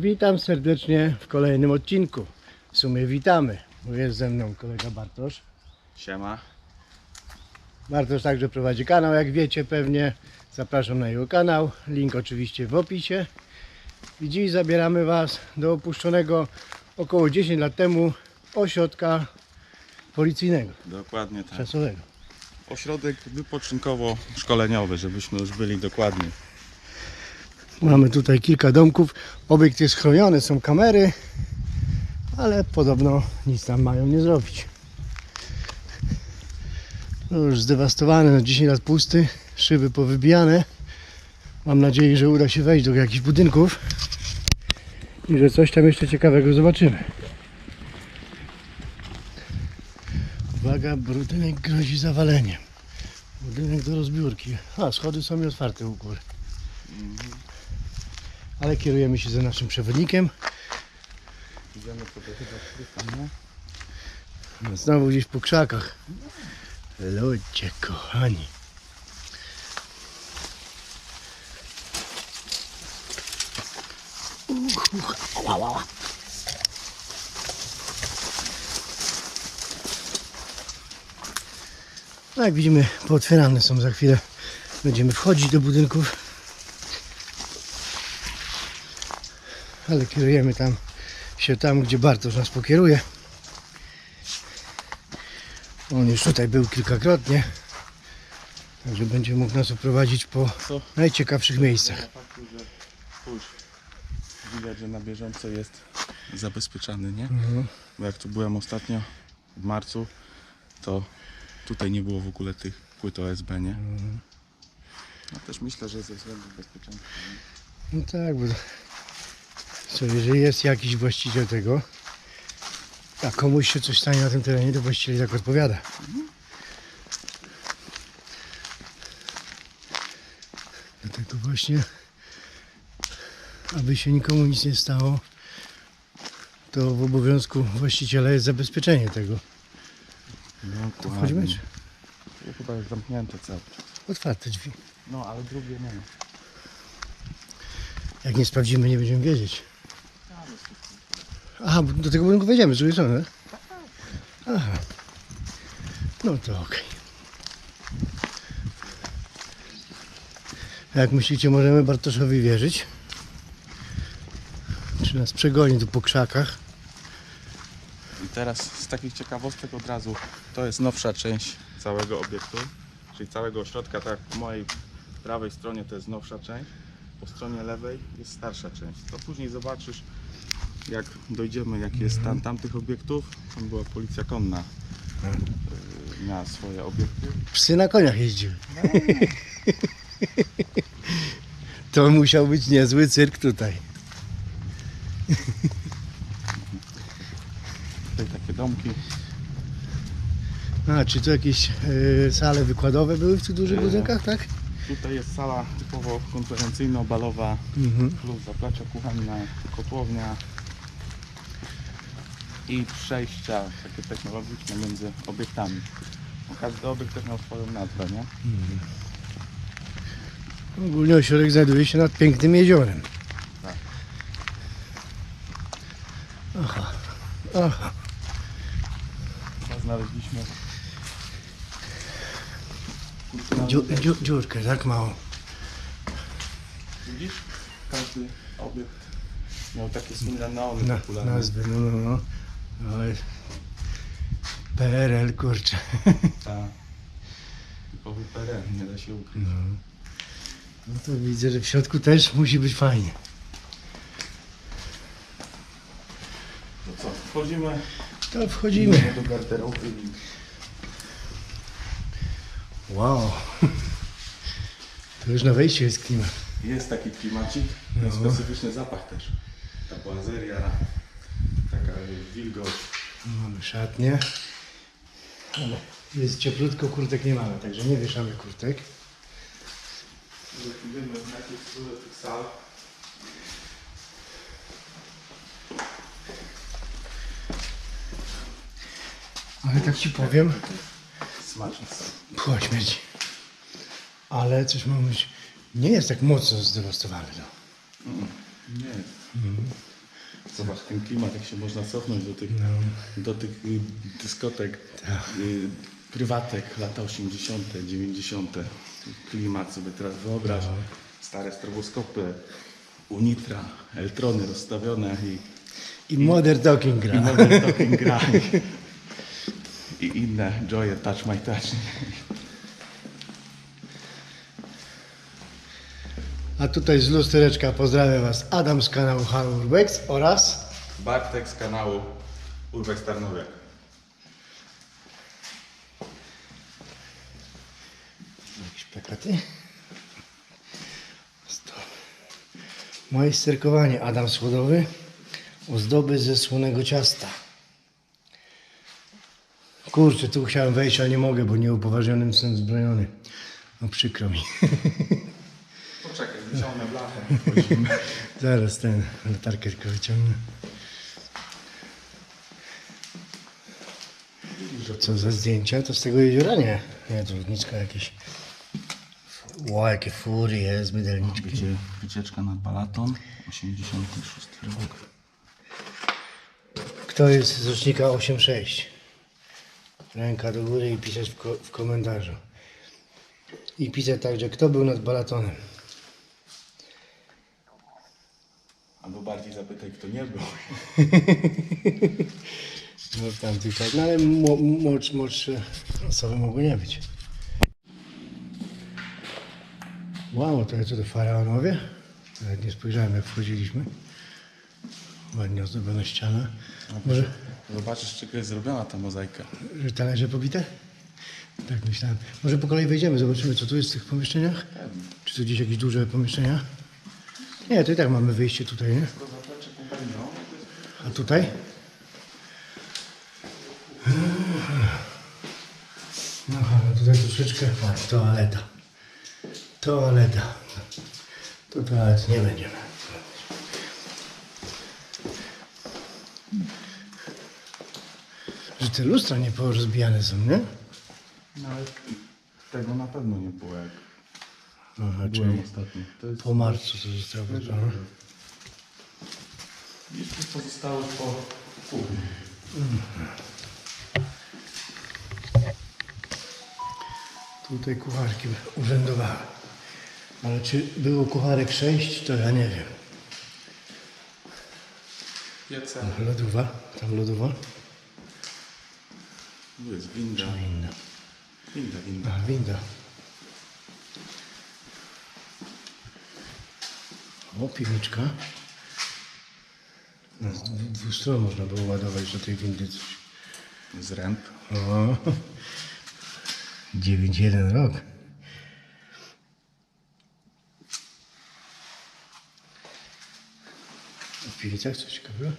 Witam serdecznie w kolejnym odcinku. W sumie witamy, bo jest ze mną kolega Bartosz. Siema. Bartosz także prowadzi kanał, jak wiecie pewnie. Zapraszam na jego kanał. Link oczywiście w opisie. I dziś zabieramy Was do opuszczonego około 10 lat temu ośrodka policyjnego, Dokładnie tak. czasowego. Ośrodek wypoczynkowo-szkoleniowy, żebyśmy już byli dokładni. Mamy tutaj kilka domków. Obiekt jest chroniony, są kamery, ale podobno nic tam mają nie zrobić. No już zdewastowany, na 10 lat pusty, szyby powybijane. Mam nadzieję, że uda się wejść do jakichś budynków i że coś tam jeszcze ciekawego zobaczymy. Uwaga, budynek grozi zawaleniem. Budynek do rozbiórki. A, schody są i otwarte u góry ale kierujemy się za naszym przewodnikiem. Idziemy sobie chyba? No, Znowu gdzieś po krzakach. Ludzie kochani. Uch, uch, ała, ała. No jak widzimy, pootwierane są za chwilę. Będziemy wchodzić do budynków. Ale kierujemy tam się tam, gdzie Bartosz nas pokieruje. On już tutaj był kilkakrotnie. Także będzie mógł nas oprowadzić po Co? najciekawszych miejscach. Spójrz, widać, że na bieżąco jest zabezpieczany, nie? Mhm. Bo jak tu byłem ostatnio w marcu, to tutaj nie było w ogóle tych płyt OSB, nie? No też myślę, że ze względu bezpieczeństwa. No tak, bo co, jeżeli jest jakiś właściciel tego, a komuś się coś stanie na tym terenie, to właściciel tak odpowiada. Dlatego właśnie, aby się nikomu nic nie stało, to w obowiązku właściciela jest zabezpieczenie tego. No, To wchodzimy? Czy? To chyba jest zamknięte cały czas. Otwarte drzwi. No, ale drugie nie. Jak nie sprawdzimy, nie będziemy wiedzieć. Aha, do tego budynku wejdziemy z drugiej strony. Aha. No to okej. Jak myślicie, możemy Bartoszowi wierzyć? Czy nas przegoni tu po krzakach? I teraz z takich ciekawostek od razu, to jest nowsza część całego obiektu, czyli całego ośrodka, tak po mojej prawej stronie to jest nowsza część, po stronie lewej jest starsza część. To później zobaczysz, jak dojdziemy, jaki jest stan tamtych obiektów. Tam była policja konna, yy, miała swoje obiekty. Psy na koniach jeździły. To musiał być niezły cyrk tutaj. Tutaj takie domki. A, czy to jakieś e, sale wykładowe były w tych dużych E. budynkach, tak? Tutaj jest sala typowo konferencyjno-balowa, Mhm. plus zaplecze kuchenne, kotłownia i przejścia takie technologiczne między obiektami. Bo Każdy obiekt też miał swoją nazwę, nie? Ogólnie ośrodek znajduje się nad pięknym jeziorem. Tak. Aha. Aha. Znaleźliśmy Dziu, dziu, dziurkę, tak mało. Widzisz? Każdy obiekt miał takie słynne neony Na, popularne. nazwy, no, no, no. Ale PRL, kurczę. Tak. Typowy PRL, nie da się ukryć. No to widzę, że w środku też musi być fajnie. To co, wchodzimy To wchodzimy. do garderoby Wow. To już na wejściu jest klimat. jest taki klimacik, No. specyficzny zapach też. Ta boazeria, taka wilgoć. Mamy szatnię. Ale jest cieplutko, kurtek nie mamy, także nie wieszamy kurtek. Wiemy, jakie są tych sal. Ale tak ci powiem, Smaczne są. Pła śmierdzi. Ale coś mam być. Nie jest tak mocno zdewastowany. No. Nie. Zobacz ten klimat, jak się można cofnąć do tych, do tych y, dyskotek, y, prywatek lata 80., 90. Klimat sobie teraz wyobraź. Stare stroboskopy, Unitra, Eltrony rozstawione i, I Modern Talking gra. i Modern Talking gra. I, I inne Joye, Touch My Touch. A tutaj z lustereczka pozdrawiam Was Adam z kanału Halo Urbex oraz Bartek z kanału Urbex Tarnowiak. jakieś plakaty. Sto- Moje sterkowanie Adam Słodowy ozdoby ze słonego ciasta. Kurczę, tu chciałem wejść, ale nie mogę, bo nieupoważnionym jestem zbrojony. No przykro mi. Wyciągnę blachę. Zaraz ten latarkę tylko wyciągnę. Co za zdjęcia? To z tego jeziora nie. Nie, to lotnisko jakieś. Ło, jakie fury jest, mydelniczki. Wiecie, wycieczka nad Balaton, 86 rok. Kto jest z rocznika 8.6? Ręka do góry i pisać w, ko- w komentarzu. I pisać także, kto był nad Balatonem. Albo bardziej zapytaj, kto nie był. No tam tylko, no ale mło- młodsze, młodsze osoby mogły nie być. Wow, to jest to faraonowie. Nawet nie spojrzałem jak wchodziliśmy. Ładnie ozdobiona ściana. Może, Zobaczysz, czego jest zrobiona ta mozaika. że talerze pobite? Tak myślałem. Może po kolei wejdziemy, zobaczymy co tu jest w tych pomieszczeniach. Czy to gdzieś jakieś duże pomieszczenia? Nie, to i tak mamy wyjście tutaj, nie? A tutaj? No, ale tutaj troszeczkę. O, toaleta. Toaleta. Tu toalet nie będziemy. Że te lustra nie porozbijane są, nie? No ale tego na pewno nie było jak Aha, byłem czyli ostatnio. To jest po marcu to zostało wybrane. Jeszcze pozostało po kuchni. Tutaj kucharki urzędowały. Ale czy było kucharek 6, to ja nie wiem. Piece. Lodowa, tam lodowa. Tu jest winda. Winda. Winda, winda. A, winda. O, piwniczka. No, Z dwóch stron można było ładować do tej windy coś. Zręb. O, 9-1 rok. W piwnicach coś ciekawego?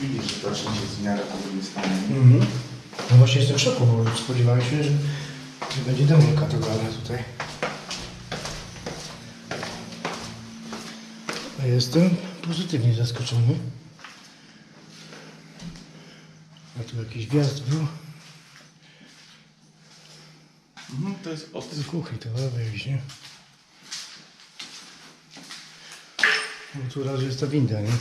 Widzisz, że to się w miarę podobnie stanie. Mhm. No właśnie jestem w szoku, bo spodziewałem się, że, że będzie demolka totalna tutaj. A jestem pozytywnie zaskoczony. A tu jakiś wjazd był. Mhm, to jest od... Z kuchni to jakiś, nie? No tu raz jest ta winda, nie?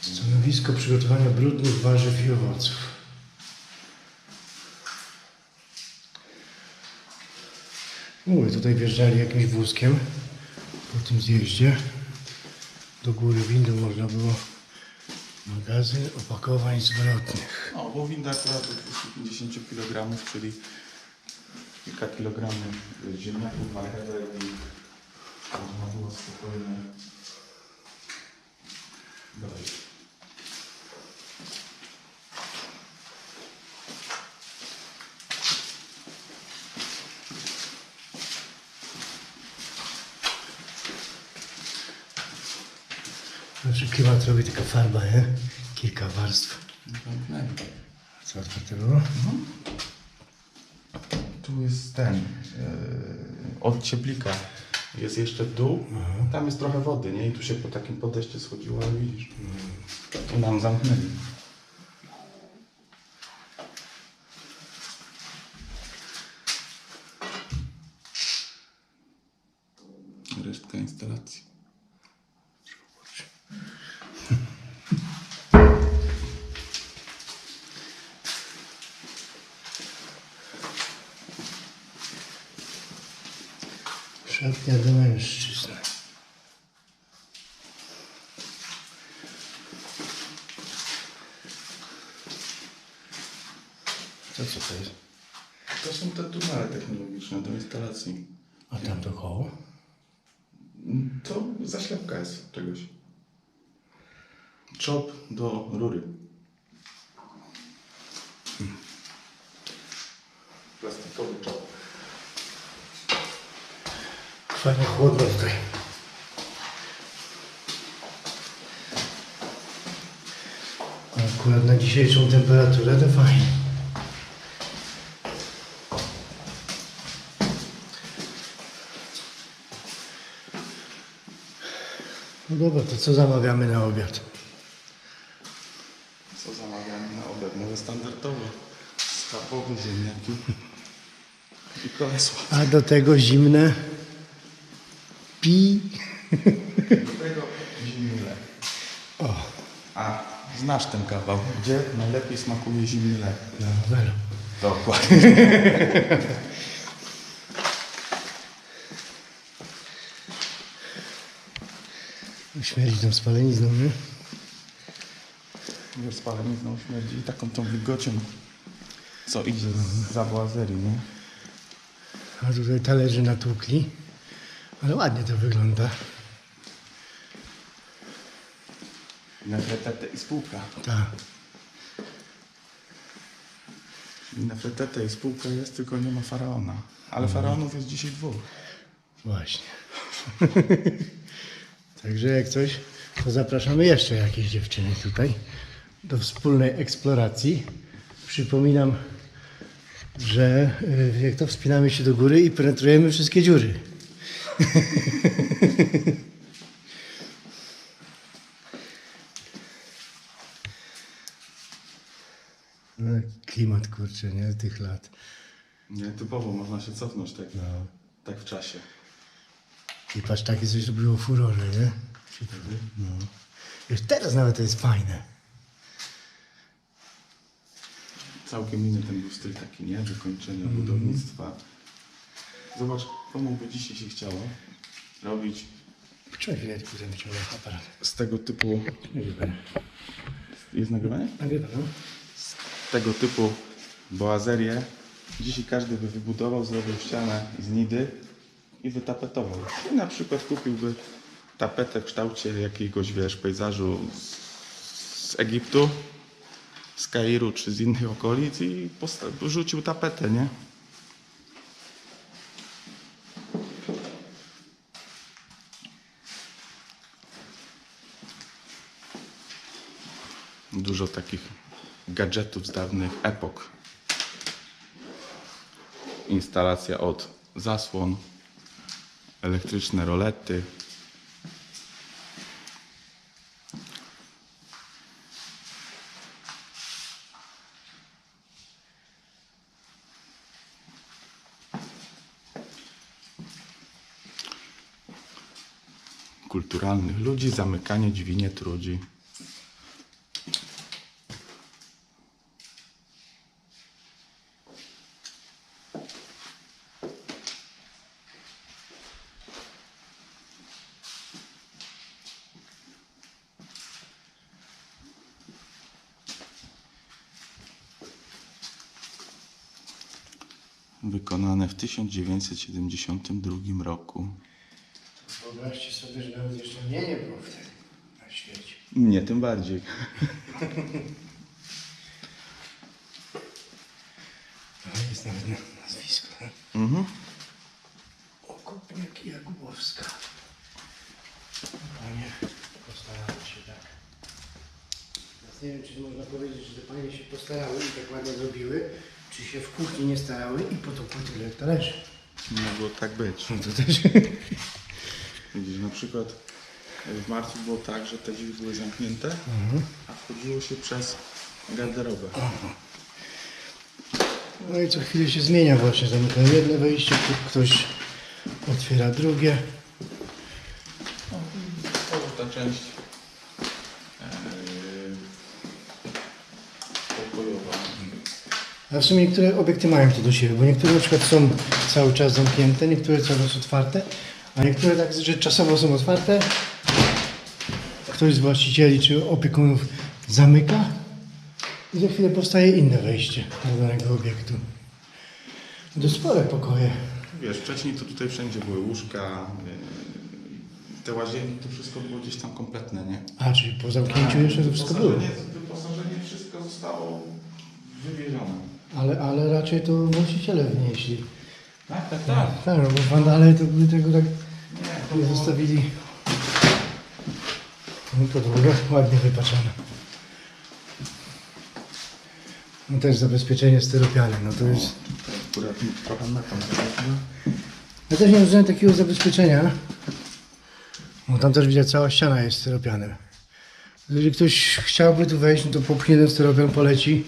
Stanowisko przygotowania brudnych warzyw i owoców. Mówię, tutaj wjeżdżali jakimś wózkiem po tym zjeździe. Do góry windą można było magazyn opakowań zwrotnych. No, bo winda akurat do 250 kg, czyli kilka kilogramów ziemniaków, marchewek i można było spokojnie dojść. Znaczy klimat robi taka farba, nie? Kilka warstw. Co otwarte było? Tu jest ten. Yy, od cieplika jest jeszcze dół. Tam jest trochę wody, nie? I tu się po takim podejście schodziło, ale widzisz. Tu nam zamknęli. Resztka instalacji. Szatnia do mężczyzn. To co to jest? To są te tunele technologiczne do instalacji. A tam to koło? To zaślepka jest czegoś. Czop do rury. Plastikowy czop. Fajnie chłodno tutaj. Akurat na dzisiejszą temperaturę to fajnie. No dobra, to co zamawiamy na obiad? Co zamawiamy na obiad? Może standardowo. Schabowy, ziemniaki i kolesła. A do tego zimne pi. Do tego zimny lek. O, A, znasz ten kawał. Gdzie najlepiej smakuje zimny lek? na roweru. Dokładnie. Śmierdzi tą spalenizną, nie? Wiesz, spalenizną śmierdzi i taką tą wilgocią, co idzie z zabłazerii, nie? A tutaj talerzy natłukli. Ale ładnie to wygląda. Nefretete i spółka. Tak. Nefretete i spółka jest, tylko nie ma faraona. Ale faraonów jest dzisiaj dwóch. Właśnie. Także jak coś, to zapraszamy jeszcze jakieś dziewczyny tutaj do wspólnej eksploracji. Przypominam, że y, jak to wspinamy się do góry i penetrujemy wszystkie dziury. kurczę, nie? Tych lat. Nie, typowo można się cofnąć tak, No. tak w czasie. I patrz, takie coś robiło furorę, nie? No. Już teraz nawet to jest fajne. Całkiem inny ten był styl taki, nie? Wykończenia budownictwa. Zobacz, komu by dzisiaj się chciało robić chwilę aparat? z tego typu... Jest nagrywanie? Nagrywa, no? tego typu boazerię. Dzisiaj każdy by wybudował, zrobił ścianę z nidy i wytapetował. I na przykład kupiłby tapetę w kształcie jakiegoś, wiesz, pejzażu z, z Egiptu, z Kairu czy z innych okolic i rzucił tapetę, nie? Dużo takich gadżetów z dawnych epok. Instalacja od zasłon, elektryczne rolety. Kulturalnych ludzi, zamykanie dźwignie trudzi. Wykonane w 1972 roku. Wyobraźcie sobie, że nawet jeszcze mnie nie było wtedy na świecie. Nie, tym bardziej. Ale jest nawet na- nazwisko. Mhm. Okopniak Jakubowska. Panie, postarały się tak. Teraz nie wiem, czy można powiedzieć, że te panie się postarały i tak ładnie zrobiły, czy się w kuchni nie starały i potopły tyle talerzy. mogło tak być. No to też... Widzisz, na przykład w marcu było tak, że te drzwi były zamknięte, a wchodziło się przez garderobę. No i co chwilę się zmienia właśnie. Zamyka jedno wejście, ktoś otwiera drugie. To już ta część e, pokojowa. A w sumie niektóre obiekty mają to do siebie, bo niektóre na przykład są cały czas zamknięte, niektóre cały czas otwarte, a niektóre tak, że czasowo są otwarte. Ktoś z właścicieli czy opiekunów zamyka i za chwilę powstaje inne wejście do danego obiektu. To spore pokoje. Wiesz, wcześniej to tutaj wszędzie były łóżka, e, te łazienki, to wszystko było gdzieś tam kompletne, nie? A, czyli po zamknięciu jeszcze to wszystko było. Wyposażenie, wyposażenie wszystko zostało wywiezione. Ale, ale raczej to właściciele wnieśli. Tak, tak, tak. Tak, no bo wandale to by tego tak Nie, to nie zostawili. No podłoga ładnie wypaczona. No też zabezpieczenie styropiane, no to jest... akurat trochę na tam Ja też nie użyłem takiego zabezpieczenia. Bo tam też widać cała ściana jest styropianem. Jeżeli ktoś chciałby tu wejść, no to popchnie ten styropian, poleci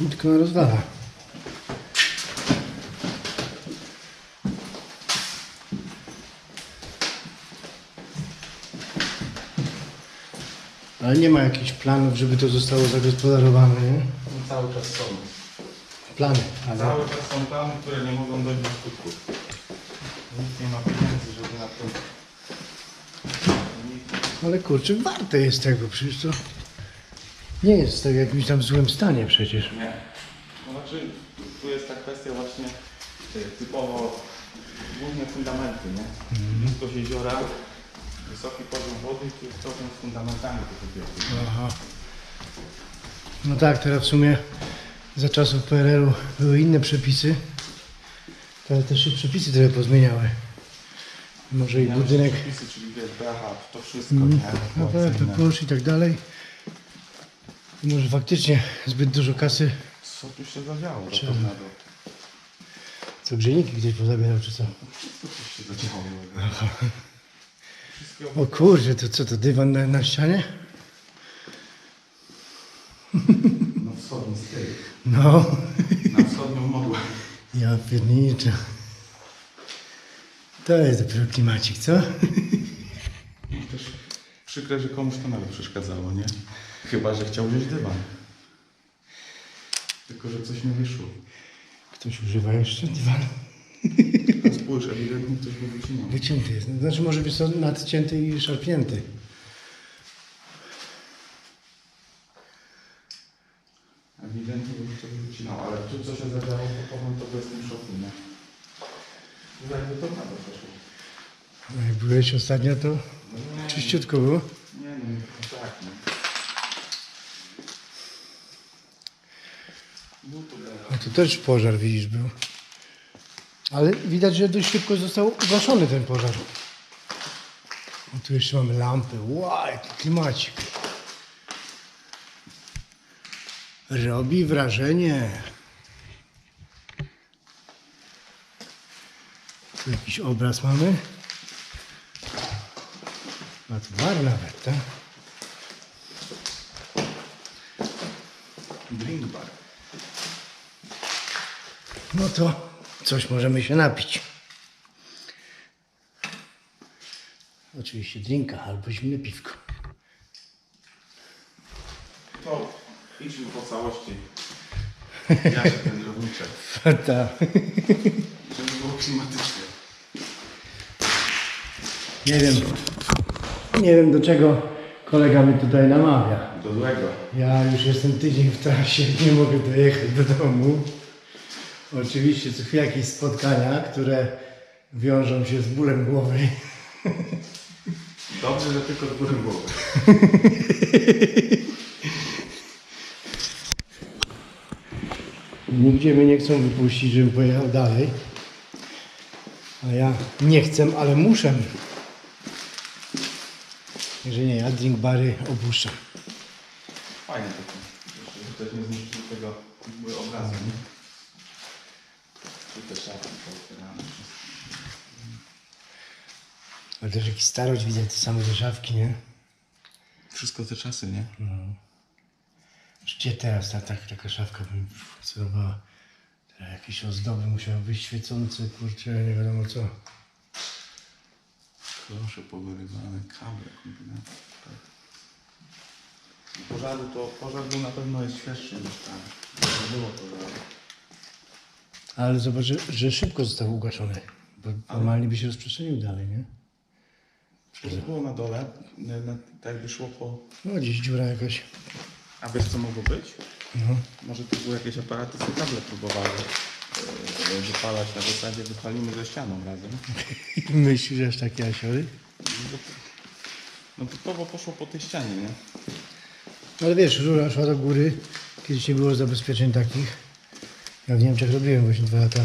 i tylko na rozwala. Ale nie ma jakichś planów, żeby to zostało zagospodarowane, nie? No, cały czas są. Plany, ale... Cały czas są plany, które nie mogą dojść do skutku. Nikt nie ma pieniędzy, żeby na to... Ale kurczę, warte jest tego, przecież to nie jest tak w jakimś tam złym stanie przecież. Nie. No znaczy, tu jest ta kwestia właśnie e, typowo główne fundamenty, nie? Bliskość jeziora, wysoki poziom wody i tu jest problem z fundamentami tych obiektów. Aha. No tak, teraz w sumie za czasów PRL-u były inne przepisy. Ale też się przepisy trochę pozmieniały. Może i budynek Przepisy, czyli wiesz, BH, to wszystko, mm, nie? na Ewakuacyjne. PPUSZ i tak dalej. Może faktycznie zbyt dużo kasy, Co tu się zadziało? Czy- co grzejniki gdzieś pozabierał czy co. Co tu się zadziało? O kurczę, to co to, dywan na, na ścianie? na wschodni styl. No, Na wschodnią modłę. ja pierniczę. To jest dopiero klimacik, co? Też przykre, że komuś to nawet przeszkadzało, nie? Chyba, że chciał wziąć dywan. Tylko, że coś nie wyszło. Ktoś używa jeszcze dywanu? A spójrz, ewidentnie ktoś go wycinał. Wycięty jest. Znaczy może być to nadcięty i szarpnięty. Ewidentnie już ktoś wycinał, ale tu co się zadziało, to powiem, to bez tym szoku, nie? To jakby to nawet poszło. No jak byłeś ostatnio, to No czyściutko było. nie, no nie, tak, nie. Był tu lewa. A tu też pożar widzisz był. Ale widać, że dość szybko został ugaszony ten pożar. O, tu jeszcze mamy lampy. Wow, jaki klimacik. Robi wrażenie. Tu jakiś obraz mamy. A tu bar nawet, tak? Drink bar. No to coś możemy się napić. Oczywiście drinka albo zimne piwko. To idźmy po całości. Ja się ten drobniczek. Ta. Żeby było klimatycznie. Nie wiem, nie wiem do czego kolega mnie tutaj namawia. Do złego. Ja już jestem tydzień w trasie, nie mogę dojechać do domu. Oczywiście co chwilę jakieś spotkania, które wiążą się z bólem głowy. Dobrze, że tylko z góry głowy. Nigdzie mnie nie chcą wypuścić, żebym pojechał dalej. A ja nie chcę, ale muszę. Jeżeli nie, ja drink bary opuszczam. Fajnie to. Żeby też nie zniszczył tego obrazu, te szafy pootwierane. Ale też jakiś starość widzę, te same te szafki, nie? Wszystko te czasy, nie? Gdzie teraz ta, ta, taka szafka by funkcjonowała? Teraz jakieś ozdoby musiały być świecące, kurczę, nie wiadomo co. Proszę, powyrywane kable, kombinaty. Pożaru to, pożar był na pewno jest świeższy niż tam. Nie było pożaru. Ale zobacz, że, że szybko został ugaszony. Bo normalnie by się rozprzestrzenił dalej, nie? To było na dole, na, na, tak jakby szło po... No gdzieś dziura jakaś. A wiesz co mogło być? No. Może to były jakieś aparaty, co kable próbowały e, wypalać na zasadzie wypalimy ze ścianą razem. Myślisz, że aż takie asiory? No typowo poszło po tej ścianie, nie? Ale wiesz, rura szła do góry. Kiedyś nie było zabezpieczeń takich. Ja w Niemczech robiłem właśnie dwa lata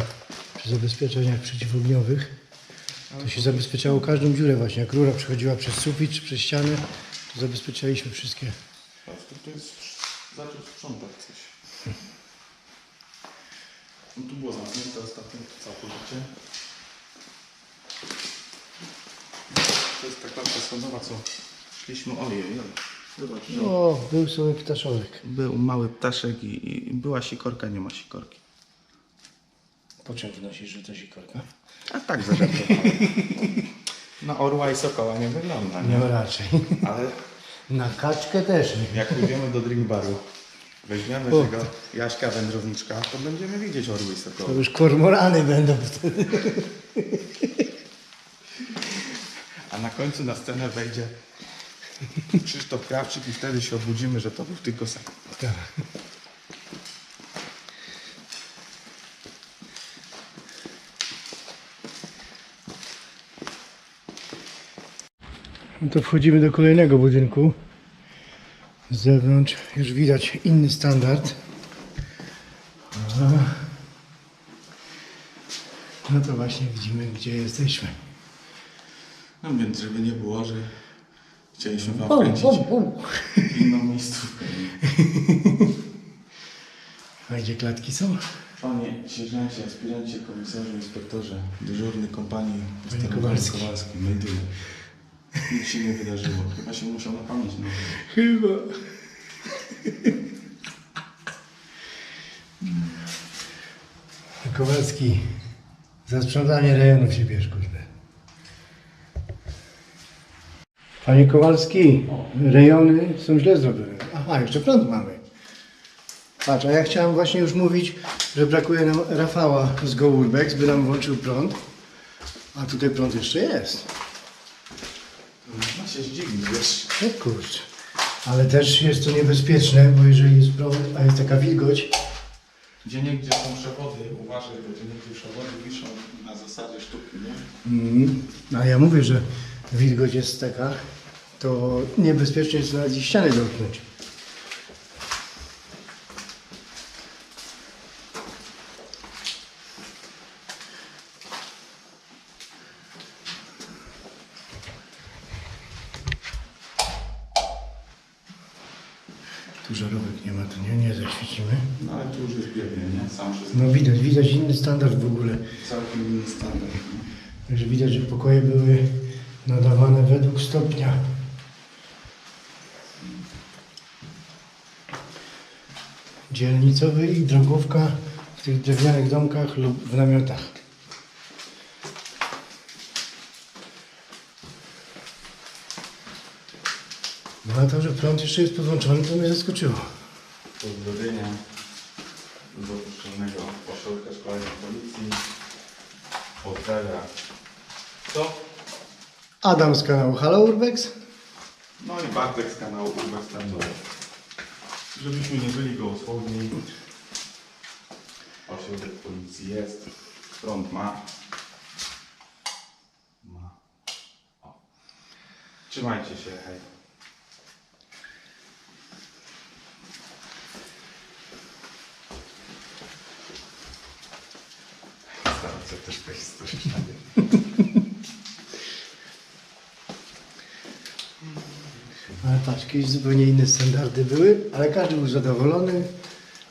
przy zabezpieczeniach przeciwogniowych. To się zabezpieczało każdą dziurę właśnie. Jak rura przechodziła przez sufit czy przez ścianę, to zabezpieczaliśmy wszystkie. Patrz, to, to jest zaczął sprzątać coś. No tu było zamknięte ostatnio to całkowicie. To jest ta klatka schodowa, co szliśmy, ojej. Zobacz, no. O, był sobie ptaszorek. Był mały ptaszek i, i była sikorka, nie ma sikorki. Po czym wnosisz, że to sikorka? A tak zażartowałem. Na orła i sokoła nie wygląda, nie? Nie raczej. Ale Na kaczkę też nie. jak pójdziemy do drink baru, weźmiemy O. tego Jaśka wędrowniczka, to będziemy widzieć orły i To sokoły. już kormorany będą wtedy. A na końcu na scenę wejdzie Krzysztof Krawczyk i wtedy się obudzimy, że to był tylko sen. Tak. No to wchodzimy do kolejnego budynku. Z zewnątrz już widać inny standard. No to właśnie widzimy, gdzie jesteśmy. No więc, żeby nie było, że chcieliśmy wam bum. inną miejscówkę. A gdzie klatki są? Panie sierżancie, aspirancie, komisarzu, inspektorze, dyżurny kompanii Kowalski. Kowalski. Nic się nie wydarzyło. Chyba się musiał na pamięć nauczyć. Chyba. Kowalski, za sprzątanie rejonów się bierz, kurde. Panie Kowalski, rejony są źle zrobione. Aha, jeszcze prąd mamy. Patrz, a ja chciałem właśnie już mówić, że brakuje nam Rafała z GoUrbex, by nam włączył prąd. A tutaj prąd jeszcze jest. Się zdziwić, wiesz. No kurczę. Ale też jest to niebezpieczne, bo jeżeli jest prąd, a jest taka wilgoć, Gdzie niegdzie są przewody, uważaj, bo gdzie niegdzie przewody wiszą na zasadzie sztuki, nie? mm, a ja mówię, że wilgoć jest taka, to niebezpiecznie jest nawet i ściany dotknąć. Tu żarówek nie ma, to nie, nie zaświecimy. No ale tu już jest biednie, nie? Sam przez No widać, widać inny standard w ogóle. całkiem inny standard. Także widać, że pokoje były nadawane według stopnia. Dzielnicowy i drogówka w tych drewnianych domkach lub w namiotach. No a to, że prąd jeszcze jest podłączony, to mnie zaskoczyło. Pozdrowienia z opuszczonego ośrodka szkolenia policji. Pozdrawia. Co? Adam z kanału Halo Urbex. No i Bartek z kanału Urbex Standard. Żebyśmy nie byli gołosłowni. Ośrodek policji jest. Prąd ma. Ma. O. Trzymajcie się, hej. Stacja też to jest patrz, kiedyś zupełnie inne standardy były, ale każdy był zadowolony.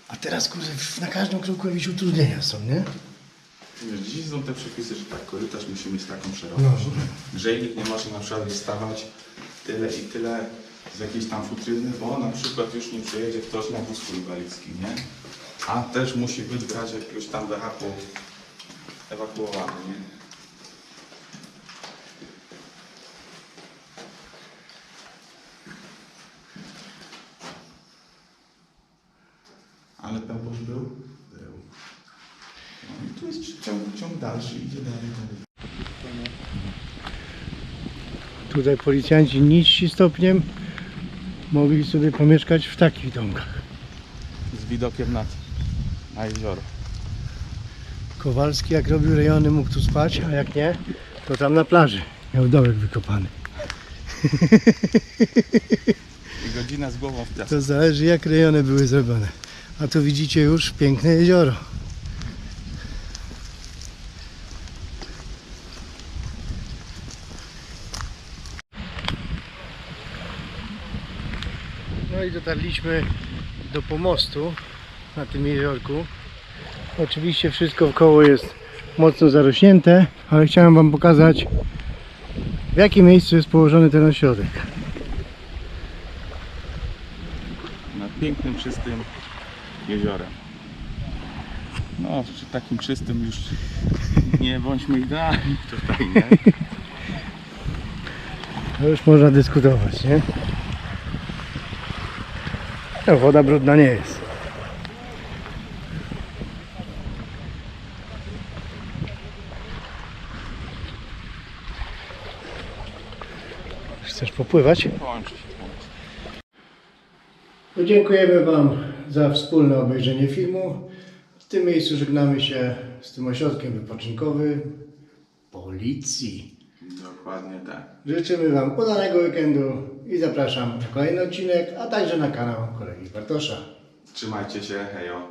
A teraz kurde, na każdym kroku jakieś utrudnienia są, nie? Wiesz, Dzisiaj są te przepisy, że tak, korytarz musi mieć taką szerokość. Grzejnik nie może na przykład wystawać tyle i tyle z jakiejś tam futryny, bo na przykład już nie przejedzie ktoś na wózku inwalidzkim, nie? A też musi być w razie jakiegoś tam wyhaku ewakuowany, nie? Ale pęposz był? Był. No i tu jest ciąg, ciąg dalszy, idzie dalej, dalej. Tutaj policjanci niżsi stopniem mogli sobie pomieszkać w takich domkach. Z widokiem nad, na jezioro. Kowalski jak robił rejony mógł tu spać, a jak nie, to tam na plaży miał dołek wykopany. I godzina z głową w piasku. To zależy jak rejony były zrobione. A tu widzicie już piękne jezioro. I dotarliśmy do pomostu na tym jeziorku. Oczywiście wszystko wokoło jest mocno zarośnięte, ale chciałem Wam pokazać w jakim miejscu jest położony ten ośrodek. Nad pięknym, czystym jeziorem. No, przy takim czystym już nie bądźmy idealni tutaj, nie? To już można dyskutować, nie? No, woda brudna nie jest. Chcesz popływać? No, Dziękujemy Wam za wspólne obejrzenie filmu. W tym miejscu żegnamy się z tym ośrodkiem wypoczynkowym policji. Dokładnie tak. Życzymy Wam udanego weekendu i zapraszam na kolejny odcinek, a także na kanał kolegi Bartosza. Trzymajcie się, hejo.